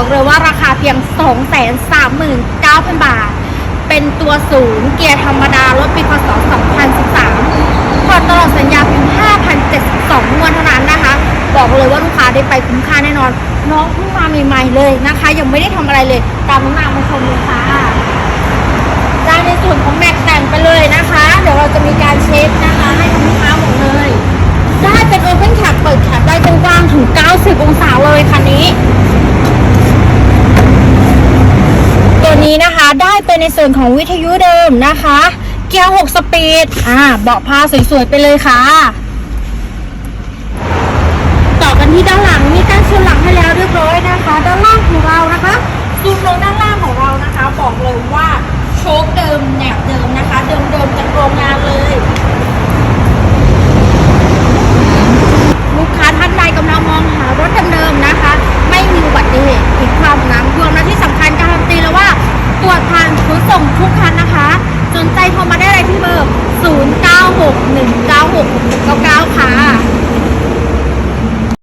อกเลยว่าราคาเพียง 239,000 บาท เป็นตัวศูนย์เกียร์ธรรมดารถปีพศ 2013ผ่อนตลอดสัญญาเพียง5,072งวดเท่านั้นนะคะ บอกเลยว่าลูกค้าได้ไปคุ้มค่าแน่นอน น้องเพิ่งมาใหม่ๆเลยนะคะ ยังไม่ได้ทำอะไรเลย ตามน้องนางมาชมเลยค่ะได้ในส่วนของแม็กแต่งไปเลยนะคะ เดี๋ยวเราจะมีการเช็คนะคะ ให้กับลูกค้าหมดเลย ได้เป็นโอเพนแคปเปิดแคปได้กว้างๆถึง 90 องศาเลยคันนี้ ตัว นี้นะคะได้เป็นในส่วนของวิทยุเดิมนะคะ เกียร์ 6 สปีด อ่าเบาะผ้าสวยๆ ไปเลยค่ะ ต่อกันที่ด้านหลังมีการชนหลังให้แล้วเรียบร้อยนะคะ ด้านล่างของเรานะคะซูมลงด้านล่างของเรานะคะ บอกเลยว่าโชคเดิมแหนบเดิมนะคะ เดิมๆจากโรงงานเลย ลูกค้าท่านใดกำลังมองหารถเดิมๆนะคะ